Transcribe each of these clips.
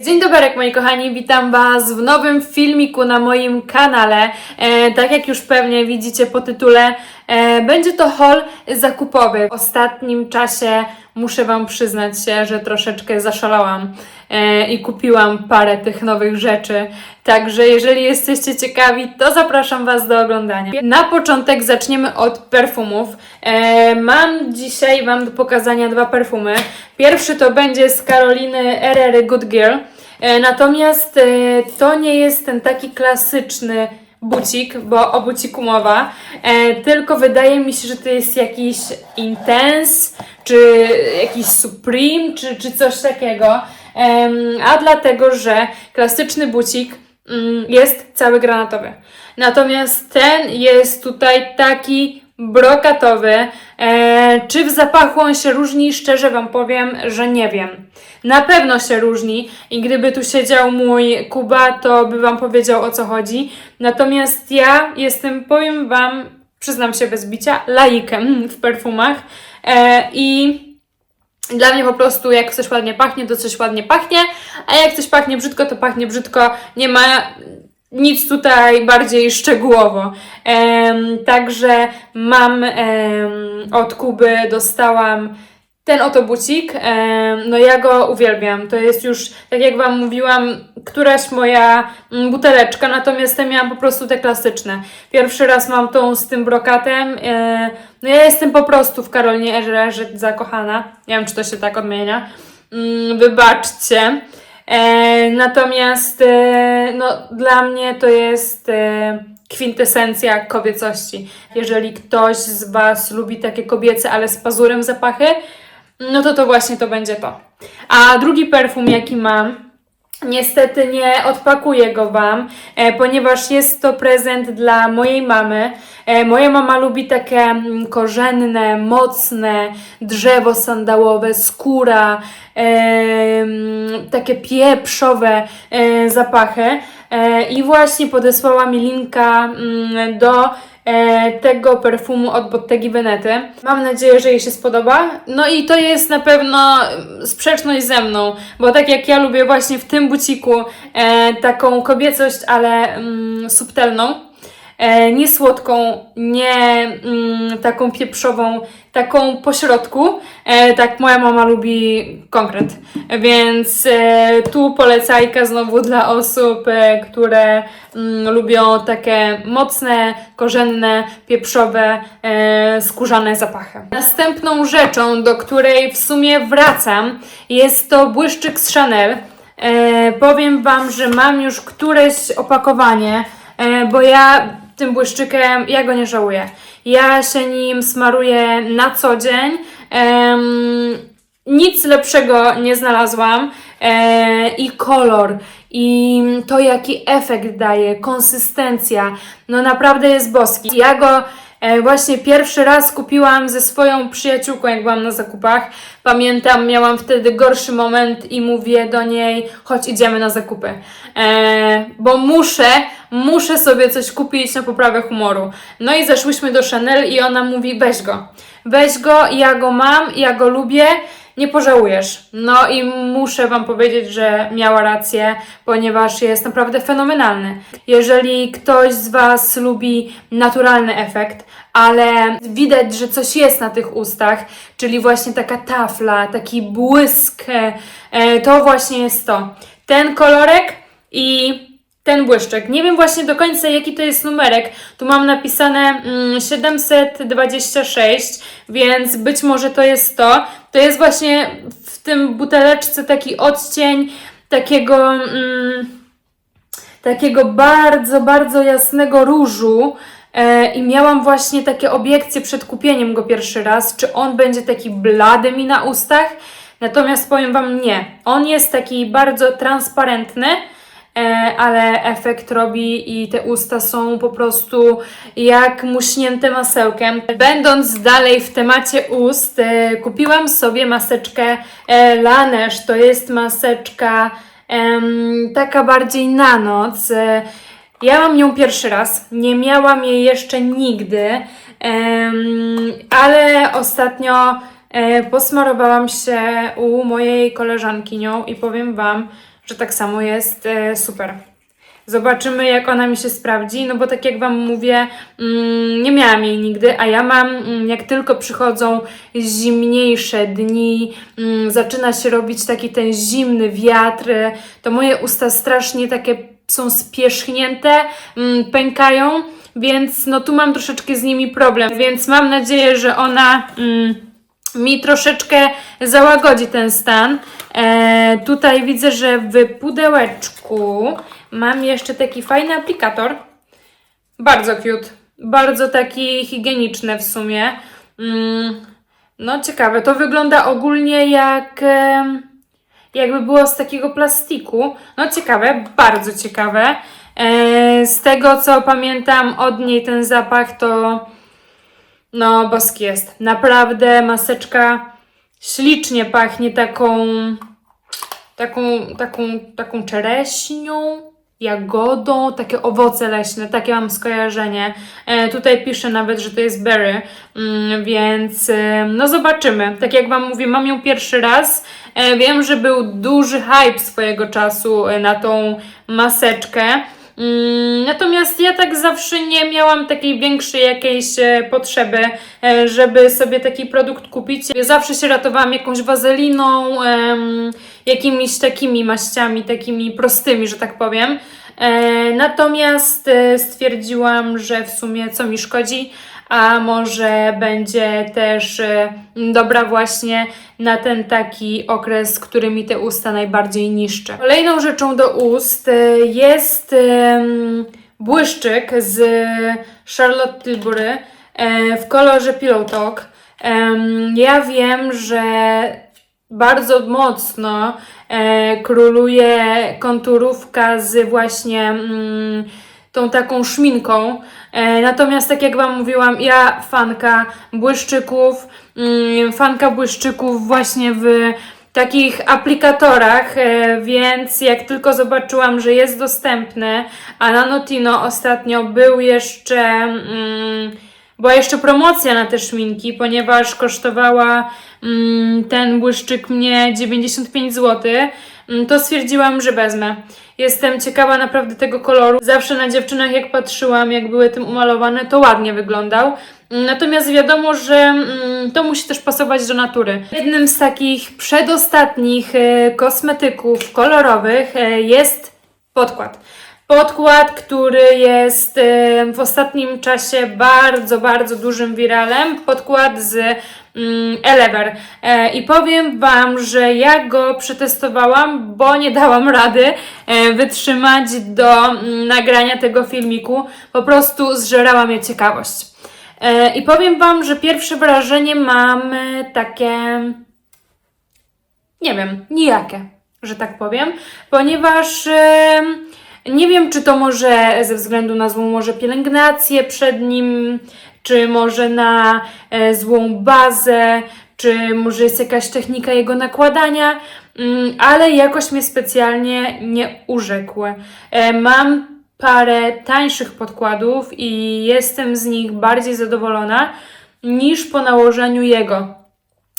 Dzień dobry, moi kochani, witam Was w nowym filmiku na moim kanale. E, tak jak już pewnie widzicie po tytule, e, będzie to haul zakupowy. W ostatnim czasie muszę Wam przyznać się, że troszeczkę zaszalałam e, i kupiłam parę tych nowych rzeczy. Także jeżeli jesteście ciekawi, to zapraszam Was do oglądania. Na początek zaczniemy od perfumów. E, mam dzisiaj Wam do pokazania dwa perfumy. Pierwszy to będzie z Karoliny Erery Good Girl. E, Natomiast e, to nie jest ten taki klasyczny bucik, bo o buciku mowa, e, tylko wydaje mi się, że to jest jakiś Intense, czy jakiś Supreme, czy, czy coś takiego. A dlatego, że klasyczny bucik mm, jest cały granatowy. Natomiast ten jest tutaj taki brokatowy. E, czy w zapachu on się różni? Szczerze Wam powiem, że nie wiem. Na pewno się różni i gdyby tu siedział mój Kuba, to by Wam powiedział o co chodzi. Natomiast ja jestem, powiem Wam, przyznam się bez bicia, laikem w perfumach e, i dla mnie po prostu jak coś ładnie pachnie, to coś ładnie pachnie, a jak coś pachnie brzydko, to pachnie brzydko. Nie ma nic tutaj bardziej szczegółowo. Także mam od Kuby, dostałam ten oto bucik. No ja go uwielbiam. To jest już, tak jak Wam mówiłam, któraś moja mm, buteleczka, natomiast te miałam po prostu te klasyczne. Pierwszy raz mam tą z tym brokatem. E, no ja jestem po prostu w Karolinie Erze zakochana. Nie wiem, czy to się tak odmienia. Mm, wybaczcie. E, natomiast e, no, dla mnie to jest e, kwintesencja kobiecości. Jeżeli ktoś z Was lubi takie kobiece, ale z pazurem zapachy, no to to właśnie to będzie to. A drugi perfum, jaki mam, Niestety nie odpakuję go Wam, ponieważ jest to prezent dla mojej mamy. E, moja mama lubi takie mm, korzenne, mocne drzewo sandałowe, skóra, e, mm, takie pieprzowe e, zapachy. I właśnie podesłała mi linka mm, do tego perfumu od Bottegi Venety. Mam nadzieję, że jej się spodoba. No i to jest na pewno sprzeczność ze mną, bo tak jak ja lubię właśnie w tym buciku taką kobiecość, ale subtelną, nie słodką, nie mm, taką pieprzową, taką pośrodku. E, tak moja mama lubi konkret. Więc e, tu polecajka znowu dla osób, e, które mm, lubią takie mocne, korzenne, pieprzowe, e, skórzane zapachy. Następną rzeczą, do której w sumie wracam, jest to błyszczyk z Chanel. E, powiem Wam, że mam już któreś opakowanie, e, bo ja tym błyszczykiem, ja go nie żałuję. Ja się nim smaruję na co dzień. Em, nic lepszego nie znalazłam. E, I kolor, i to jaki efekt daje, konsystencja, no naprawdę jest boski. Ja go właśnie pierwszy raz kupiłam ze swoją przyjaciółką, jak byłam na zakupach. Pamiętam, miałam wtedy gorszy moment i mówię do niej, chodź idziemy na zakupy. E, bo muszę, muszę sobie coś kupić na poprawę humoru. No i zeszłyśmy do Chanel i ona mówi, weź go. Weź go, ja go mam, ja go lubię nie pożałujesz. No i muszę Wam powiedzieć, że miała rację, ponieważ jest naprawdę fenomenalny. Jeżeli ktoś z Was lubi naturalny efekt, ale widać, że coś jest na tych ustach, czyli właśnie taka tafla, taki błysk, e, to właśnie jest to. Ten kolorek i ten błyszczek. Nie wiem właśnie do końca jaki to jest numerek. Tu mam napisane mm, 726, więc być może to jest to. To jest właśnie w tym buteleczce taki odcień takiego mm, takiego bardzo, bardzo jasnego różu. E, I miałam właśnie takie obiekcje przed kupieniem go pierwszy raz, czy on będzie taki blady mi na ustach. Natomiast powiem Wam nie. On jest taki bardzo transparentny, ale efekt robi i te usta są po prostu jak muśnięte masełkiem. Będąc dalej w temacie ust, e, kupiłam sobie maseczkę e, Laneige. To jest maseczka taka bardziej na noc. E, ja mam ją pierwszy raz, nie miałam jej jeszcze nigdy, ale ostatnio e, posmarowałam się u mojej koleżanki nią i powiem Wam, że tak samo jest e, super. Zobaczymy, jak ona mi się sprawdzi, no bo tak jak Wam mówię, mm, nie miałam jej nigdy, a ja mam, mm, jak tylko przychodzą zimniejsze dni, mm, zaczyna się robić taki ten zimny wiatr, to moje usta strasznie takie są spierzchnięte, pękają, więc no tu mam troszeczkę z nimi problem, więc mam nadzieję, że ona... Mi troszeczkę załagodzi ten stan. E, tutaj widzę, że w pudełeczku mam jeszcze taki fajny aplikator. Bardzo cute. Bardzo taki higieniczny w sumie. Mm, no ciekawe. To wygląda ogólnie jak em, jakby było z takiego plastiku. No ciekawe, bardzo ciekawe. E, z tego co pamiętam od niej ten zapach to no, boski jest. Naprawdę maseczka ślicznie pachnie taką, taką, taką, taką czereśnią, jagodą, takie owoce leśne, takie mam skojarzenie. E, tutaj pisze nawet, że to jest berry, mm, więc e, no zobaczymy. Tak jak Wam mówię, mam ją pierwszy raz. E, wiem, że był duży hype swojego czasu e, na tą maseczkę. Mm, Natomiast ja tak zawsze nie miałam takiej większej jakiejś e, potrzeby, e, żeby sobie taki produkt kupić. Ja zawsze się ratowałam jakąś wazeliną, jakimiś takimi maściami, takimi prostymi, że tak powiem. E, Natomiast stwierdziłam, że w sumie co mi szkodzi, a może będzie też e, dobra właśnie na ten taki okres, który mi te usta najbardziej niszczy. Kolejną rzeczą do ust e, jest błyszczyk z Charlotte Tilbury e, w kolorze Pillow Talk. Ja wiem, że bardzo mocno e, króluje konturówka z właśnie mm, tą taką szminką. E, natomiast tak jak Wam mówiłam, ja fanka błyszczyków, mm, fanka błyszczyków właśnie w takich aplikatorach, e, więc jak tylko zobaczyłam, że jest dostępny, a na Notino ostatnio był jeszcze... Mm, była jeszcze promocja na te szminki, ponieważ kosztowała mm, ten błyszczyk mnie 95 zł, mm, to stwierdziłam, że wezmę. Jestem ciekawa naprawdę tego koloru. Zawsze na dziewczynach, jak patrzyłam, jak były tym umalowane, to ładnie wyglądał. Natomiast wiadomo, że mm, to musi też pasować do natury. Jednym z takich przedostatnich e, kosmetyków kolorowych e, jest podkład. Podkład, który jest e, w ostatnim czasie bardzo, bardzo dużym wiralem. Podkład z Elever. E, I powiem Wam, że ja go przetestowałam, bo nie dałam rady e, wytrzymać do mm, nagrania tego filmiku. Po prostu zżerała mnie ciekawość. E, I powiem Wam, że pierwsze wrażenie mam takie nie wiem, nijakie, że tak powiem, ponieważ nie wiem, czy to może ze względu na złą może pielęgnację przed nim, czy może na e, złą bazę, czy może jest jakaś technika jego nakładania, mm, ale jakoś mnie specjalnie nie urzekł. E, mam parę tańszych podkładów i jestem z nich bardziej zadowolona niż po nałożeniu jego.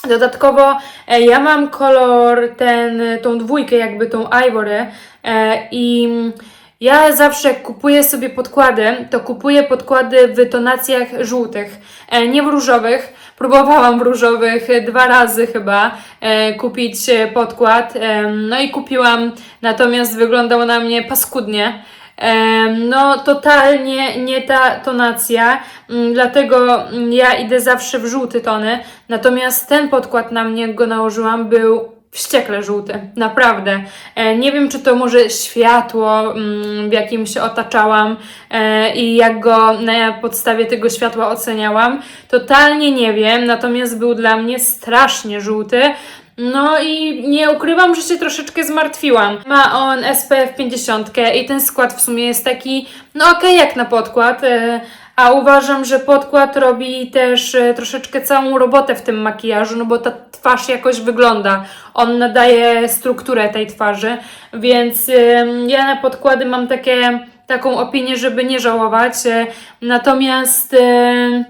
Dodatkowo e, ja mam kolor ten, tą dwójkę, jakby tą Ivory i ja zawsze jak kupuję sobie podkłady, to kupuję podkłady w tonacjach żółtych, e, nie w różowych. Próbowałam w różowych e, dwa razy chyba e, kupić podkład, no i kupiłam, natomiast wyglądał na mnie paskudnie. No, totalnie nie ta tonacja, mm, dlatego mm, ja idę zawsze w żółty tony. Natomiast ten podkład na mnie, go nałożyłam, był wściekle żółty, naprawdę. E, Nie wiem, czy to może światło, mm, w jakim się otaczałam e, i jak go na podstawie tego światła oceniałam. Totalnie nie wiem, natomiast był dla mnie strasznie żółty. No i nie ukrywam, że się troszeczkę zmartwiłam. Ma on SPF 50 i ten skład w sumie jest taki, no okej, jak na podkład. E, A uważam, że podkład robi też e, troszeczkę całą robotę w tym makijażu, no bo ta twarz jakoś wygląda. On nadaje strukturę tej twarzy, więc ja na podkłady mam takie, taką opinię, żeby nie żałować. e, Natomiast. em,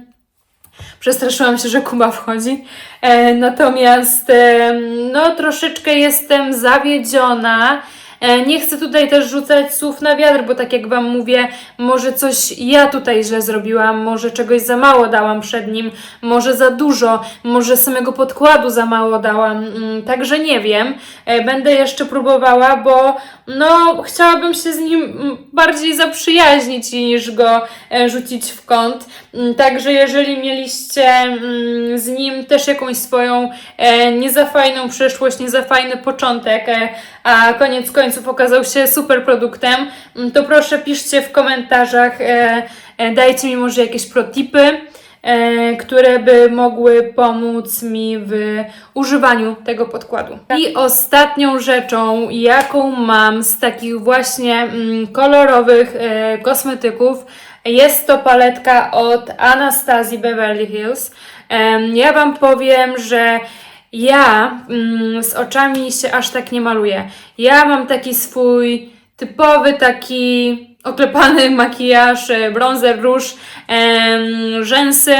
Przestraszyłam się, że Kuba wchodzi. E, natomiast e, no troszeczkę jestem zawiedziona, E, nie chcę tutaj też rzucać słów na wiatr, bo tak jak Wam mówię, może coś ja tutaj źle zrobiłam, może czegoś za mało dałam przed nim, może za dużo, może samego podkładu za mało dałam, mm, także nie wiem. E, będę jeszcze próbowała, bo no chciałabym się z nim bardziej zaprzyjaźnić niż go e, rzucić w kąt. Mm, Także jeżeli mieliście mm, z nim też jakąś swoją e, nie za fajną przyszłość, nie za fajny początek, e, a koniec końców okazał się super produktem, mm, to proszę piszcie w komentarzach, dajcie mi może jakieś protipy, które by mogły pomóc mi w używaniu tego podkładu. I ostatnią rzeczą, jaką mam z takich właśnie mm, kolorowych e, kosmetyków, jest to paletka od Anastazji Beverly Hills. Ja Wam powiem, że ja mm, z oczami się aż tak nie maluję. Ja mam taki swój typowy, taki oklepany makijaż, e, bronzer, róż, rzęsy.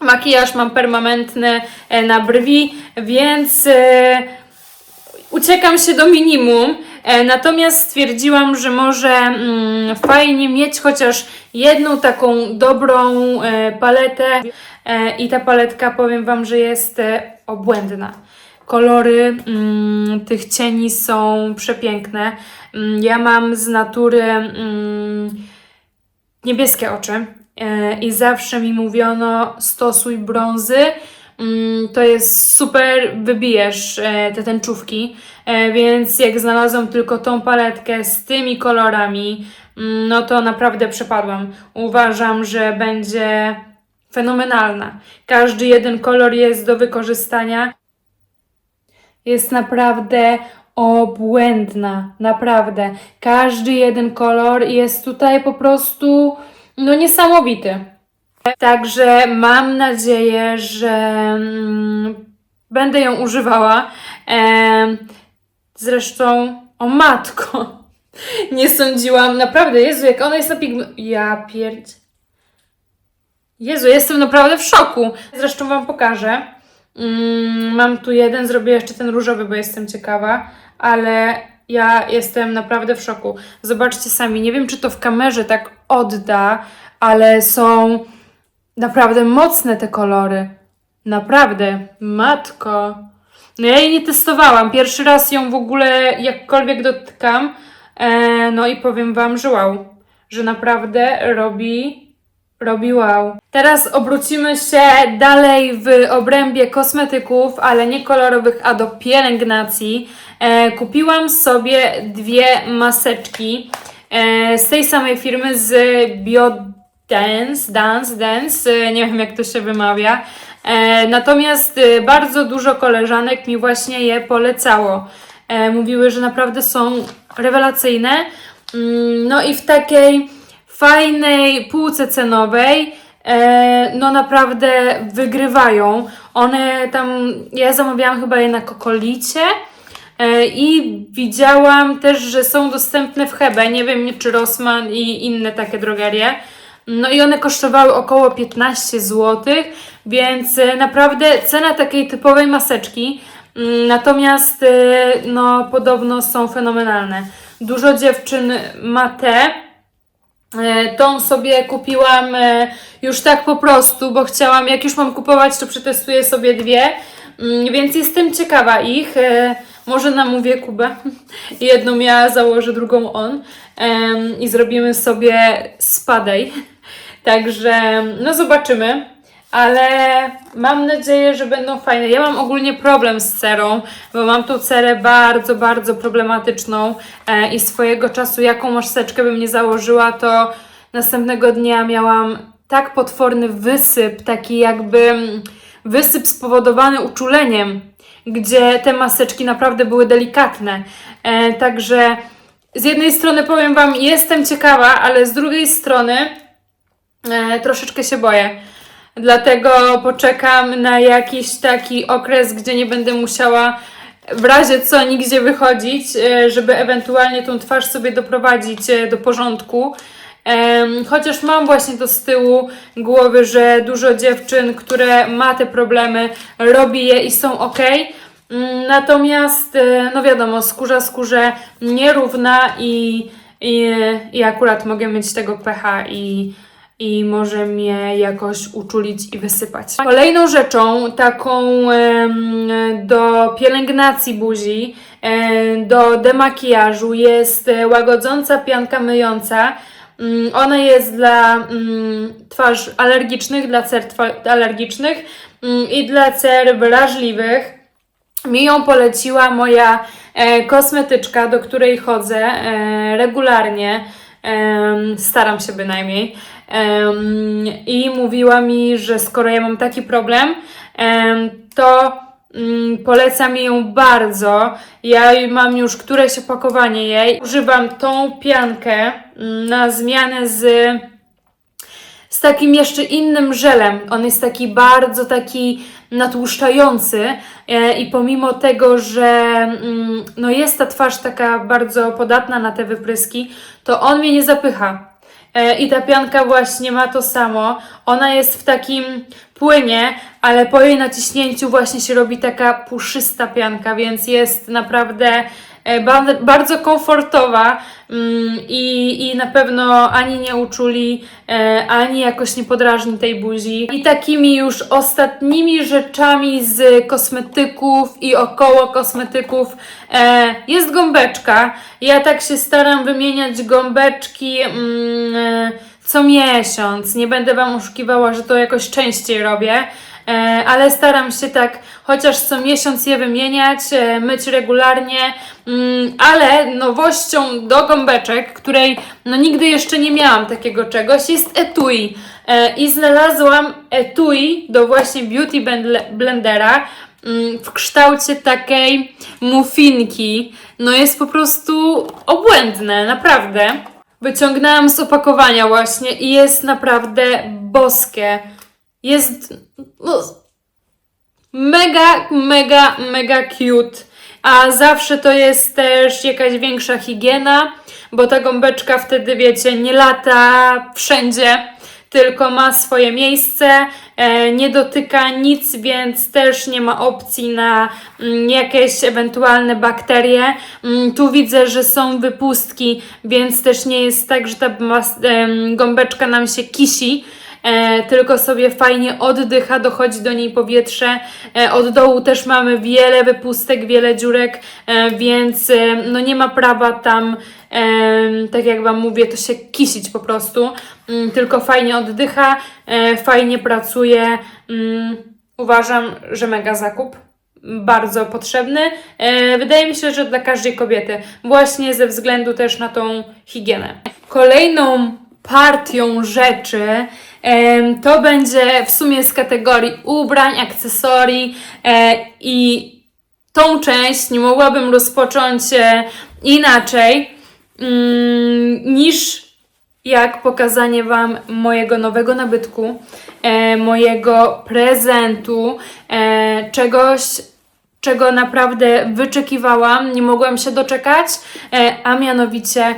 Makijaż mam permanentny e, na brwi, więc e, uciekam się do minimum. Natomiast stwierdziłam, że może mm, fajnie mieć chociaż jedną taką dobrą paletę. I ta paletka, powiem Wam, że jest obłędna. Kolory mm, tych cieni są przepiękne. Mm, ja mam z natury mm, niebieskie oczy e, i zawsze mi mówiono stosuj brązy, mm, to jest super, wybijesz e, te tęczówki, e, więc jak znalazłam tylko tą paletkę z tymi kolorami, mm, no to naprawdę przepadłam. Uważam, że będzie fenomenalna. Każdy jeden kolor jest do wykorzystania. Jest naprawdę obłędna, naprawdę. Każdy jeden kolor jest tutaj po prostu no niesamowity. Także mam nadzieję, że mm, będę ją używała. Em, zresztą, o matko, nie sądziłam, naprawdę, Jezu, jak ona jest na pigment... Ja pierdź... Jezu, jestem naprawdę w szoku. Zresztą Wam pokażę. Mm, mam tu jeden, zrobię jeszcze ten różowy, bo jestem ciekawa, ale ja jestem naprawdę w szoku. Zobaczcie sami, nie wiem czy to w kamerze tak odda, ale są naprawdę mocne te kolory. Naprawdę, matko. No ja jej nie testowałam. Pierwszy raz ją w ogóle jakkolwiek dotykam. E, no i powiem Wam, że wow, że naprawdę robi Robi wow. Teraz obrócimy się dalej w obrębie kosmetyków, ale nie kolorowych, a do pielęgnacji. E, kupiłam sobie dwie maseczki e, z tej samej firmy z Biodance, Dance, Dance, e, nie wiem jak to się wymawia. E, natomiast e, bardzo dużo koleżanek mi właśnie je polecało. E, mówiły, że naprawdę są rewelacyjne. Mm, No i w takiej fajnej półce cenowej, e, no naprawdę wygrywają. One tam, ja zamawiałam chyba je na Kokolicie e, i widziałam też, że są dostępne w Hebe, nie wiem czy Rossmann i inne takie drogerie. No i one kosztowały około 15 zł, więc e, naprawdę cena takiej typowej maseczki. Mm, Natomiast no podobno są fenomenalne. Dużo dziewczyn ma te, Tą sobie kupiłam e, już tak po prostu, bo chciałam, jak już mam kupować, to przetestuję sobie dwie, Mm, więc jestem ciekawa ich. E, Może namówię Kubę. Jedną ja założę, drugą on i zrobimy sobie spadej. Także no zobaczymy. Ale mam nadzieję, że będą fajne. Ja mam ogólnie problem z cerą, bo mam tą cerę bardzo, bardzo problematyczną e, i swojego czasu, jaką maseczkę bym nie założyła, to następnego dnia miałam tak potworny wysyp, taki jakby mm, wysyp spowodowany uczuleniem, gdzie te maseczki naprawdę były delikatne. E, także z jednej strony powiem Wam, jestem ciekawa, ale z drugiej strony e, troszeczkę się boję. Dlatego poczekam na jakiś taki okres, gdzie nie będę musiała w razie co nigdzie wychodzić, e, żeby ewentualnie tą twarz sobie doprowadzić e, do porządku. Chociaż mam właśnie to z tyłu głowy, że dużo dziewczyn, które ma te problemy, robi je i są ok. Mm, Natomiast, e, no wiadomo, skórza skórze nierówna i, i, i akurat mogę mieć tego pecha i, i może mnie jakoś uczulić i wysypać. Kolejną rzeczą, taką do pielęgnacji buzi, do demakijażu jest e, łagodząca pianka myjąca. Mm, Ona jest dla mm, twarz alergicznych, dla cer alergicznych mm, i dla cer wrażliwych. Mi ją poleciła moja e, kosmetyczka, do której chodzę e, regularnie. Staram się bynajmniej. I mówiła mi, że skoro ja mam taki problem, em, to mm, polecam ją bardzo. Ja mam już któreś opakowanie jej. Używam tą piankę mm, na zmianę z z takim jeszcze innym żelem. On jest taki bardzo taki natłuszczający e, i pomimo tego, że mm, no jest ta twarz taka bardzo podatna na te wypryski, to on mnie nie zapycha. E, I ta pianka właśnie ma to samo. Ona jest w takim płynie, ale po jej naciśnięciu właśnie się robi taka puszysta pianka, więc jest naprawdę bardzo komfortowa mm, i, i na pewno ani nie uczuli, e, ani jakoś nie podrażni tej buzi. I takimi już ostatnimi rzeczami z kosmetyków i około kosmetyków e, jest gąbeczka. Ja tak się staram wymieniać gąbeczki mm, e, co miesiąc. Nie będę Wam oszukiwała, że to jakoś częściej robię. E, ale staram się tak chociaż co miesiąc je wymieniać, e, myć regularnie, mm, ale nowością do gąbeczek, której no nigdy jeszcze nie miałam takiego czegoś, jest etui. E, I znalazłam etui do właśnie Beauty Blend- Blendera mm, w kształcie takiej muffinki. No jest po prostu obłędne, naprawdę. Wyciągnęłam z opakowania właśnie i jest naprawdę boskie. Jest no, mega, mega, mega cute. A zawsze to jest też jakaś większa higiena, bo ta gąbeczka wtedy, wiecie, nie lata wszędzie, tylko ma swoje miejsce, e, nie dotyka nic, więc też nie ma opcji na mm, jakieś ewentualne bakterie. Mm, tu widzę, że są wypustki, więc też nie jest tak, że ta gąbeczka nam się kisi e, tylko sobie fajnie oddycha, dochodzi do niej powietrze. E, od dołu też mamy wiele wypustek, wiele dziurek, e, więc e, no nie ma prawa tam, e, tak jak Wam mówię, to się kisić po prostu, mm, tylko fajnie oddycha, e, fajnie pracuje. Mm, uważam, że mega zakup bardzo potrzebny. E, Wydaje mi się, że dla każdej kobiety, właśnie ze względu też na tą higienę. Kolejną partią rzeczy to będzie w sumie z kategorii ubrań, akcesorii e, i tą część nie mogłabym rozpocząć e, inaczej mm, niż jak pokazanie Wam mojego nowego nabytku, e, mojego prezentu, czegoś, czego naprawdę wyczekiwałam, nie mogłam się doczekać, a mianowicie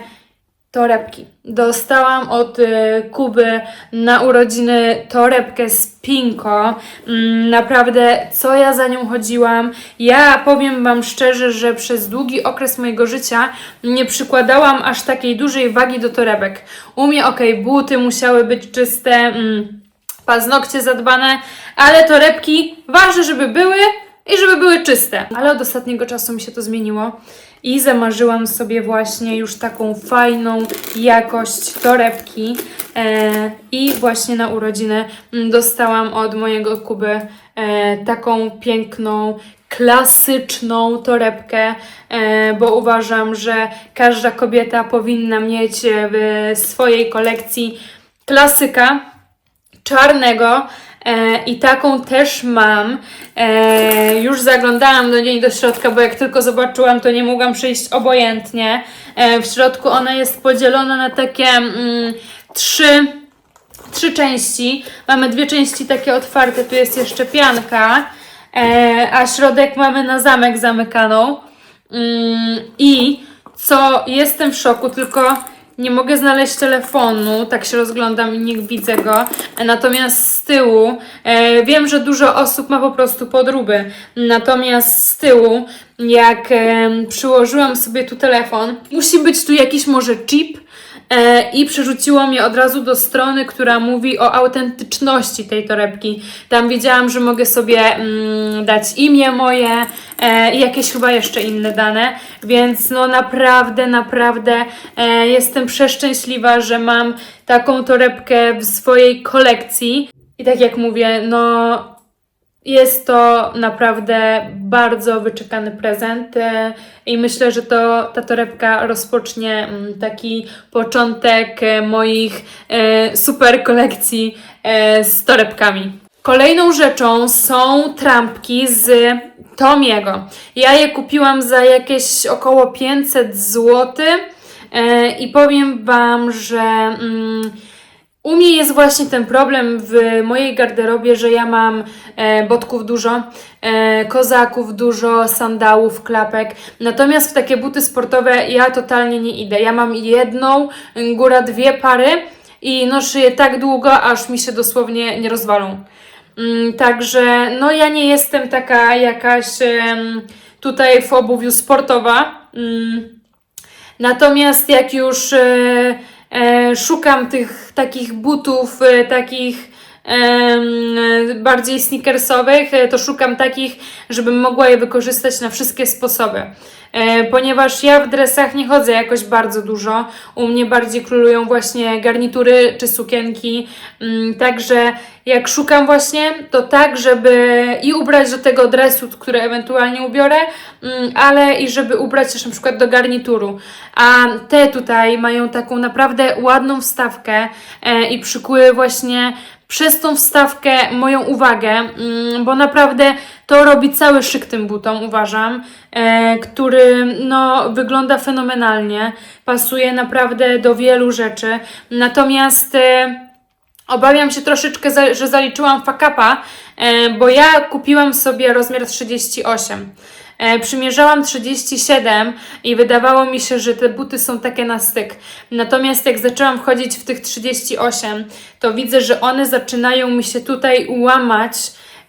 torebki. Dostałam od e, Kuby na urodziny torebkę z Pinko. Mm, Naprawdę, co ja za nią chodziłam. Ja powiem Wam szczerze, że przez długi okres mojego życia nie przykładałam aż takiej dużej wagi do torebek. U mnie, okej, buty musiały być czyste, mm, paznokcie zadbane, ale torebki ważne, żeby były i żeby były czyste. Ale od ostatniego czasu mi się to zmieniło i zamarzyłam sobie właśnie już taką fajną jakość torebki e, i właśnie na urodziny mm, dostałam od mojego Kuby e, taką piękną, klasyczną torebkę, e, bo uważam, że każda kobieta powinna mieć w swojej kolekcji klasyka czarnego e, i taką też mam. E, już zaglądałam do niej do środka, bo jak tylko zobaczyłam, to nie mogłam przyjść obojętnie. E, w środku ona jest podzielona na takie mm, trzy, trzy części. Mamy dwie części takie otwarte, tu jest jeszcze pianka, e, a środek mamy na zamek zamykaną. Mm, I co jestem w szoku, tylko nie mogę znaleźć telefonu, tak się rozglądam i nie widzę go. Natomiast z tyłu e, wiem, że dużo osób ma po prostu podróby. Natomiast z tyłu, jak e, przyłożyłam sobie tu telefon, musi być tu jakiś może chip, i przerzuciło mnie od razu do strony, która mówi o autentyczności tej torebki. Tam wiedziałam, że mogę sobie mm, dać imię moje e, i jakieś chyba jeszcze inne dane, więc no naprawdę, naprawdę e, jestem przeszczęśliwa, że mam taką torebkę w swojej kolekcji. I tak jak mówię, no jest to naprawdę bardzo wyczekany prezent e, i myślę, że to ta torebka rozpocznie mm, taki początek e, moich e, super kolekcji z torebkami. Kolejną rzeczą są trampki z Tomiego. Ja je kupiłam za jakieś około 500 zł i powiem Wam, że mm, u mnie jest właśnie ten problem w mojej garderobie, że ja mam e, botków dużo, e, kozaków dużo, sandałów, klapek. Natomiast w takie buty sportowe ja totalnie nie idę. Ja mam jedną, góra dwie pary i noszę je tak długo, aż mi się dosłownie nie rozwalą. Mm, także no ja nie jestem taka jakaś tutaj w obuwiu sportowa. Mm, Natomiast jak już e, szukam tych takich butów, e, takich e, bardziej sneakersowych, e, to szukam takich, żebym mogła je wykorzystać na wszystkie sposoby. E, ponieważ ja w dresach nie chodzę jakoś bardzo dużo. U mnie bardziej królują właśnie garnitury czy sukienki. Mm, Także jak szukam właśnie, to tak, żeby i ubrać do tego dresu, który ewentualnie ubiorę, mm, ale i żeby ubrać też na przykład do garnituru. A te tutaj mają taką naprawdę ładną wstawkę e, i przykuły właśnie przez tą wstawkę moją uwagę, mm, bo naprawdę to robi cały szyk tym butom, uważam, e, który no, wygląda fenomenalnie, pasuje naprawdę do wielu rzeczy. Natomiast e, obawiam się troszeczkę, że zaliczyłam fakapa, e, bo ja kupiłam sobie rozmiar 38. E, przymierzałam 37 i wydawało mi się, że te buty są takie na styk. Natomiast jak zaczęłam wchodzić w tych 38, to widzę, że one zaczynają mi się tutaj łamać.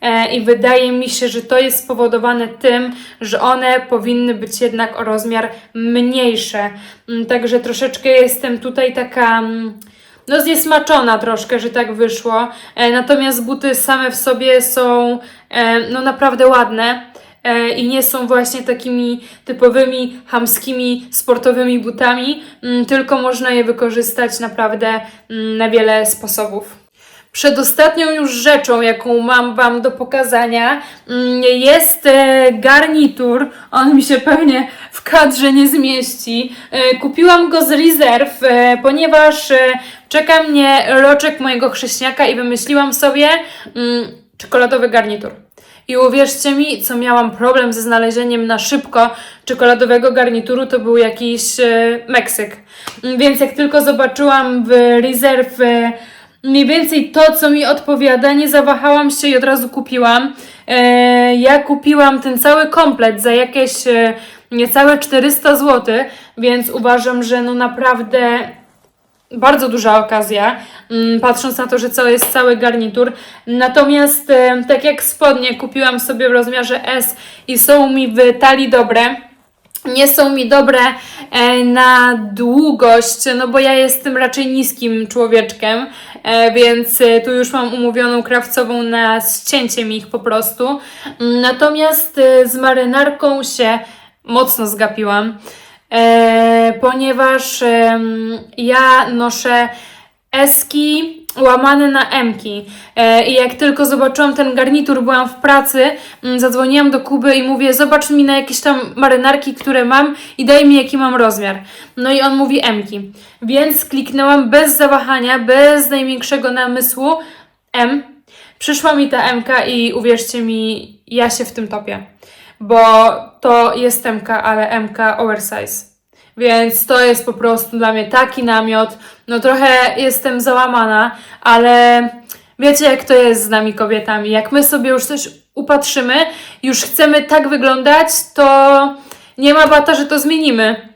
E, I wydaje mi się, że to jest spowodowane tym, że one powinny być jednak o rozmiar mniejsze. Mm, Także troszeczkę jestem tutaj taka. No zniesmaczona troszkę, że tak wyszło. E, natomiast buty same w sobie są e, no naprawdę ładne e, i nie są właśnie takimi typowymi hamskimi sportowymi butami, mm, tylko można je wykorzystać naprawdę mm, na wiele sposobów. Przedostatnią już rzeczą, jaką mam Wam do pokazania, mm, jest e, garnitur. On mi się pewnie w kadrze nie zmieści. E, Kupiłam go z rezerw, ponieważ czeka mnie roczek mojego chrześniaka i wymyśliłam sobie mm, czekoladowy garnitur. I uwierzcie mi, co miałam problem ze znalezieniem na szybko czekoladowego garnituru, to był jakiś e, Meksyk. Mm, Więc jak tylko zobaczyłam w rezerw mniej więcej to, co mi odpowiada, nie zawahałam się i od razu kupiłam. E, ja kupiłam ten cały komplet za jakieś e, niecałe 400 zł, więc uważam, że no naprawdę bardzo duża okazja, mm, patrząc na to, że cały jest cały garnitur. Natomiast e, tak jak spodnie kupiłam sobie w rozmiarze S i są mi w talii dobre, nie są mi dobre e, na długość, no bo ja jestem raczej niskim człowieczkiem, e, więc e, tu już mam umówioną krawcową na ścięcie mi ich po prostu. Natomiast z marynarką się mocno zgapiłam, ponieważ em, ja noszę eski łamane na emki. E, I jak tylko zobaczyłam ten garnitur, byłam w pracy, mm, zadzwoniłam do Kuby i mówię, zobacz mi na jakieś tam marynarki, które mam i daj mi jaki mam rozmiar. No i on mówi emki. Więc kliknęłam bez zawahania, bez najmniejszego namysłu M. Przyszła mi ta MK i uwierzcie mi, ja się w tym topię. Bo to jest MK, ale MK oversize. Więc to jest po prostu dla mnie taki namiot. No trochę jestem załamana, ale wiecie jak to jest z nami kobietami. Jak my sobie już coś upatrzymy, już chcemy tak wyglądać, to nie ma bata, że to zmienimy.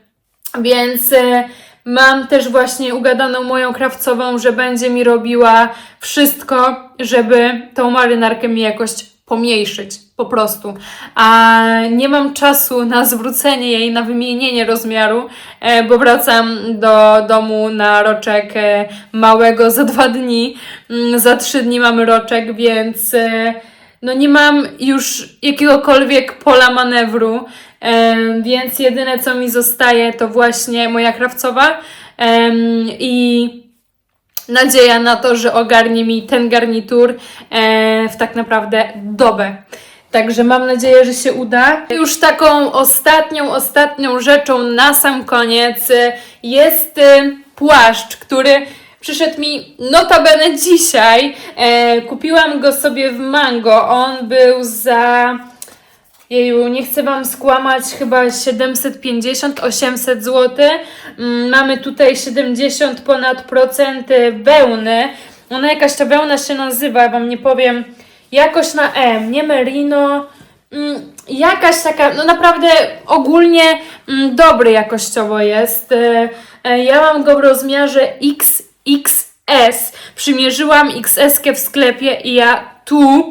Więc e, Mam też właśnie ugadaną moją krawcową, że będzie mi robiła wszystko, żeby tą marynarkę mi jakoś pomniejszyć, po prostu. A nie mam czasu na zwrócenie jej, na wymienienie rozmiaru, e, bo wracam do domu na roczek e, małego za dwa dni. Mm, Za trzy dni mamy roczek, więc e, no nie mam już jakiegokolwiek pola manewru, więc jedyne co mi zostaje to właśnie moja krawcowa i nadzieja na to, że ogarnie mi ten garnitur e, w tak naprawdę dobę. Także mam nadzieję, że się uda. Już taką ostatnią, ostatnią rzeczą na sam koniec jest e, płaszcz, który przyszedł mi notabene dzisiaj. E, kupiłam go sobie w Mango. On był za Jeju, nie chcę Wam skłamać, chyba 750-800 zł. Mm, Mamy tutaj 70 ponad procenty wełny. Ona jakaś ta wełna się nazywa, ja Wam nie powiem, jakoś na M, nie merino. Mm, Jakaś taka, no naprawdę ogólnie mm, dobry jakościowo jest. E, e, Ja mam go w rozmiarze XXS. Przymierzyłam XS w sklepie i ja tu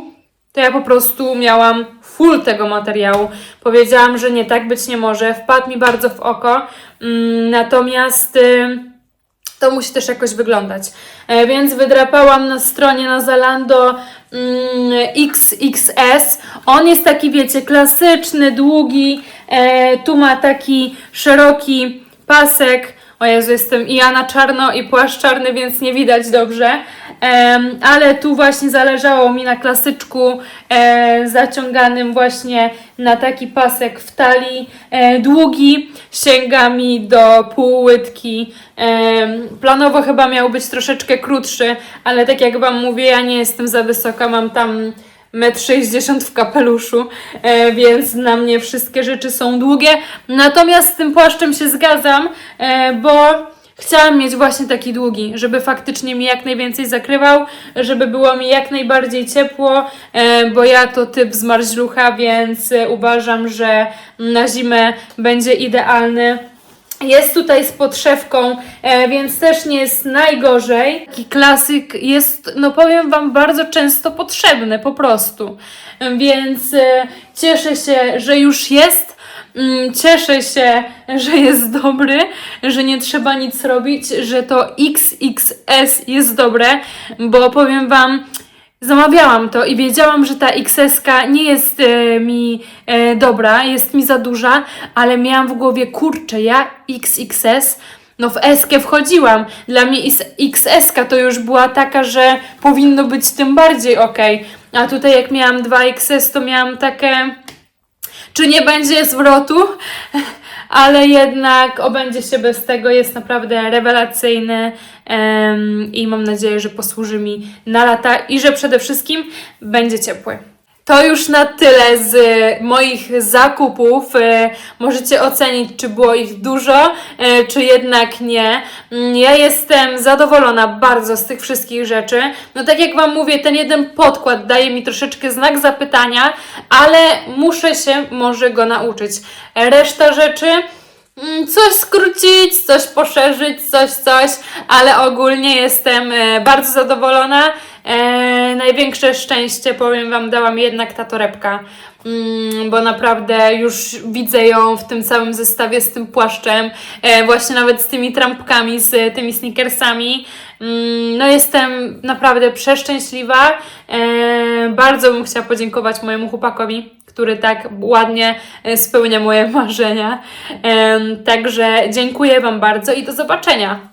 to ja po prostu miałam full tego materiału. Powiedziałam, że nie, tak być nie może. Wpadł mi bardzo w oko. Mm, natomiast y, to musi też jakoś wyglądać. E, więc wydrapałam na stronie na Zalando mm, XXS. On jest taki, wiecie, klasyczny, długi. E, tu ma taki szeroki pasek. O Jezu, jestem i ja na czarno, i płaszcz czarny, więc nie widać dobrze. Em, ale tu właśnie zależało mi na klasyczku e, zaciąganym właśnie na taki pasek w talii. E, długi, sięga mi do pół łydki. Em, planowo chyba miał być troszeczkę krótszy, ale tak jak Wam mówię, ja nie jestem za wysoka, mam tam 1,60 m w kapeluszu, e, więc na mnie wszystkie rzeczy są długie. Natomiast z tym płaszczem się zgadzam, e, bo chciałam mieć właśnie taki długi, żeby faktycznie mi jak najwięcej zakrywał, żeby było mi jak najbardziej ciepło, e, bo ja to typ zmarzlucha, więc uważam, że na zimę będzie idealny. Jest tutaj z podszewką, e, więc też nie jest najgorzej. Taki klasyk jest, no powiem Wam, bardzo często potrzebny po prostu. Więc e, cieszę się, że już jest. Mm, Cieszę się, że jest dobry, że nie trzeba nic robić, że to XXS jest dobre, bo powiem Wam, Zamawiałam to i wiedziałam, że ta XS nie jest e, mi e, dobra, jest mi za duża, ale miałam w głowie, kurczę, ja XXS, no w S wchodziłam. Dla mnie XS to już była taka, że powinno być tym bardziej ok. A tutaj jak miałam 2XS, to miałam takie, czy nie będzie zwrotu, ale jednak obędzie się bez tego, jest naprawdę rewelacyjny i mam nadzieję, że posłuży mi na lata i że przede wszystkim będzie ciepły. To już na tyle z moich zakupów. E, Możecie ocenić, czy było ich dużo, e, czy jednak nie. Mm, Ja jestem zadowolona bardzo z tych wszystkich rzeczy. No tak jak Wam mówię, ten jeden podkład daje mi troszeczkę znak zapytania, ale muszę się może go nauczyć. Reszta rzeczy mm, coś skrócić, coś poszerzyć, coś, coś, ale ogólnie jestem e, bardzo zadowolona. E, największe szczęście, powiem Wam, dała mi jednak ta torebka, mm, bo naprawdę już widzę ją w tym całym zestawie z tym płaszczem, e, właśnie nawet z tymi trampkami, z tymi sneakersami. Mm, no jestem naprawdę przeszczęśliwa. E, bardzo bym chciała podziękować mojemu chłopakowi, który tak ładnie spełnia moje marzenia. Także dziękuję Wam bardzo i do zobaczenia.